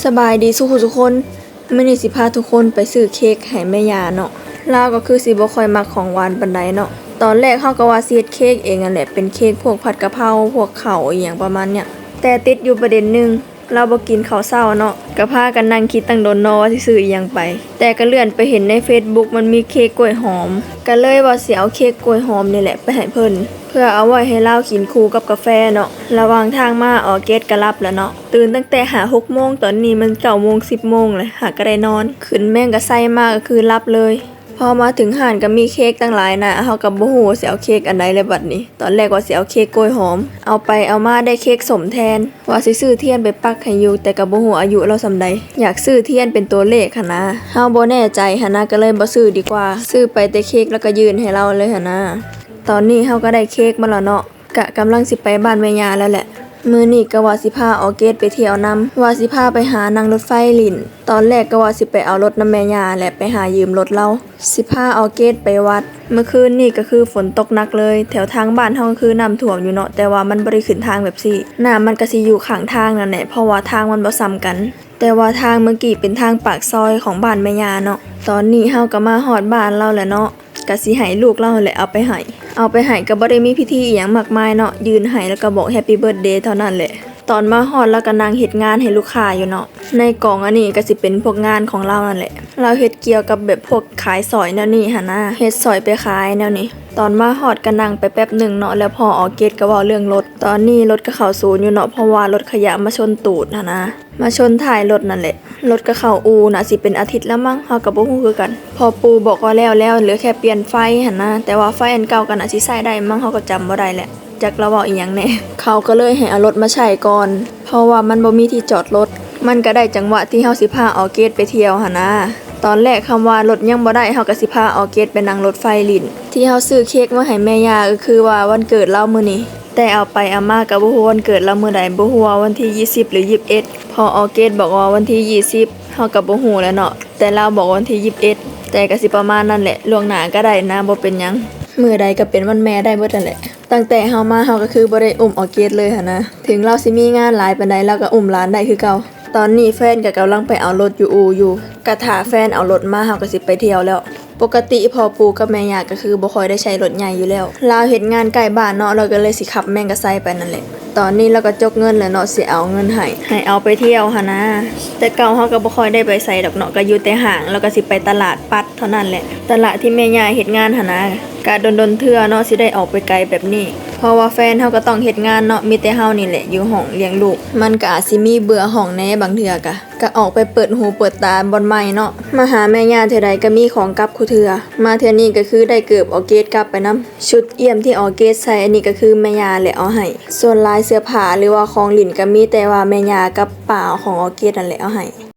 สบายดีสุขุทุกคนมื้อนี้สิพาทุกคนไปซื้อเค้กให้แม่ยาเนาะลาวก็คือสิบ่ค่อยมักของหวานปานใดเนาะ ตอนแรกเฮาก็ว่าสิเฮ็ดเค้กเองนั่นแหละเป็นเค้กพวกผัดกะเพราพวกข้าวอีหยังประมาณเนี้ยแต่ติดอยู่ประเด็นหนึง เราบ่กินข้าวเช้าเนาะก็พากันนั่งคิดตั้งโดนเนาะว่าสิซื้ออีหยังไป แต่ก็เลื่อนไปเห็นใน Facebook มันมีเค้กกล้วยหอม ก็เลยว่าสิเอาเค้กกล้วยหอมนี่แหละไปให้เพิ่นเพื่อเอาไว้ให้เล่ากินคู่กับกาแฟเนาะ ระหว่างทางมาออเกตก็รับแล้วเนาะ ตื่นตั้งแต่หาหกโมงตอนนี้มันเก้าโมงสิบโมงเลยหาก็ได้นอน ขึ้นแม่งก็ไส้มากก็คือรับเลย อมาถึงห้านก็มีเค้กตั้งหลายนะเฮากับบ่ฮู้ว่าสิเอาเค้กอันใดเลยบัดนี้ ตอนแรกว่าสิเอาเค้กกล้วยหอม เอาไปเอามาได้เค้กสมแทน ว่าสิซื้อเทียนไปปักให้อยู่แต่ก็บ่ฮู้อายุเราสำใด อยากซื้อเทียนเป็นตัวเลขหันนะเฮาบ่แน่ใจหันนะก็เลยบ่ซื้อดีกว่า ซื้อไปแต่เค้กแล้วก็ยืนให้เราเลยหันนะตอนนี้เฮาก็ได้เค้กมาแล้วเนาะกะกำลังสิไปบ้านแม่ยาแล้วแหละ มือนี้ก็ว่าสิพาออเกตไปเที่ยวนํว่าสิพาไปหานั่งรถไฟลินตอนแรกก็ว่าสิไปเอารถนำแม่ยาแหละไปหายืมรถเรา สิพาออเกตไปวัด เมื่อคืนนี่ก็คือฝนตกหนักเลย แถวทางบ้านเฮาคือน้ำท่วมอยู่เนาะแต่ว่ามันบ่ได้ขึ้นทางแบบซี่น้ำมันก็สิอยู่ข้างทางนั่นแหละเพราะว่าทางมันบ่ซ้ำกัน แต่ว่าทางเมื่อกี้เป็นทางปากซอยของบ้านแม่ยาเนาะตอนนี้เฮาก็มาฮอดบ้านเราแล้วเนาะก็สิให้ลูกเราแหละเอาไปให้ เอาไปให้ก็บ่ได้มีพิธีอีหยังมากมายเนาะยืนให้แล้วก็บอกแฮปปี้เบิร์ a เดย์เท่านั้นแหละตอนมาฮอดแล้วก็นั่งเฮ็ดงานให้ลูกค้าอยู่เนาะในกล่องอันนี้ก็สิเป็นพวกงานของเรานั่นแหละ เราเฮ็ดเกี่ยวกับแบบพวกขายสอยแนวนี้หั่นะเฮ็ดสอยไปขายแนวนี้ ตอนมาฮอดก็นั่งไปแป๊บหนึ่งเนาะแล้วพอออกเกตก็เว้าเรื่องรถ ตอนนี้รถก็เข้าศูนย์อยู่เนาะเพราะว่ารถขยะมาชนตูดหั่นนะมาชนท้ายรถนั่นแหละ รถก็เข้าอูน่ะสิเป็นอาทิตย์แล้วมั้งเฮาก็บ่ฮู้คือกัน พอปูบอกว่าแล้วแล้วเหลือแค่เปลี่ยนไฟหั่นนะแต่ว่าไฟอันเก่าก็น่ะสิใช้ได้มั้งเฮาก็จำบ่ได้แหละจักเราเว้าอีหยังแหน่เขาก็เลยให้เอารถมาใช้ก่อน เพราะว่ามันบ่มีที่จอดรถมันก็ได้จังหวะที่เฮาสิพาออเกตไปเที่ยวหั่นนะตอนแรกคำว่ารถยังบ่ได้เฮาก็สิพาออเกตไปนั่งรถไฟลินที่เฮาซื้อเค้กมาให้แม่ย่าก็คือว่าวันเกิดเรามื้อนี้ แต่เอาไปอามาก็บ่ฮู้วันเกิดเรามื้อใดบ่ฮู้ว่าวันที่ 20 หรือ 21 พอออเกตบอกว่าวันที่ 20เฮาก็บ่ฮู้แล้วเนาะแต่เราบอกวันที่ 21 แต่ก็สิประมาณนั้นแหละล่วงหน้าก็ได้นะบ่เป็นหยังเมื้อใดก็เป็นวันแม่ได้เบิดนั่นแหละ ตั้งแต่เฮามาเฮาก็คือบ่ได้อุ้มออเกตเลยหั่นนะ ถึงเราสิมีงานหลายปานใดเราก็อุ้มหลานได้คือเก่าตอนนี้แฟนก็กำลังไปเอารถอยู่อูอยู่กะถาแฟนเอารถมาเฮาก็สิไปเที่ยวแล้ว ปกติพอปูกับแม่ยาก็คือบ่คอยได้ใช้รถใหญ่อยู่แล้วลาวเฮ็ดงานใกล้บ้านเนาะเราก็เลยสิขับแม่งกะไซไปนั่นแหละตอนนี้เราก็จกเงินแล้วเนาะสิเอาเงินให้ให้เอาไปเที่ยวฮะนนะ แต่เก่าเฮาก็บ่ค่อยได้ไปใส่ดอกเนาะก็อยู่แต่ห้างแล้วก็สิไปตลาดปัดเท่านั้นแหละ ตลาดที่แม่ย่าเฮ็ดงานฮะนนะก็ดนๆเทื่อเนาะสิได้ออกไปไกลแบบนี้ เพราะว่าแฟนเฮาก็ต้องเฮ็ดงานเนาะมีแต่เฮานี่แหละอยู่ห้องเลี้ยงลูก มันก็อาจสิมีเบื่อห้องแน่บางเทื่อกะก็ออกไปเปิดหูเปิดตาบนใหม่เนาะมาหาแม่ย่าเทื่อใดก็มีของกับคูเทื่อมาเทื่อนี้ก็คือได้เกือบออเกตกลับไปนํชุดเอี่ยมที่ออเกตใส่อันนี้ก็คือแม่ย่าแหละเอาให้ส่วนลายเสื้อผ้าหรือว่าของหลินก็มีแต่ว่าแม่ย่ากับป่าของออเกตนั่นแหละเอาให้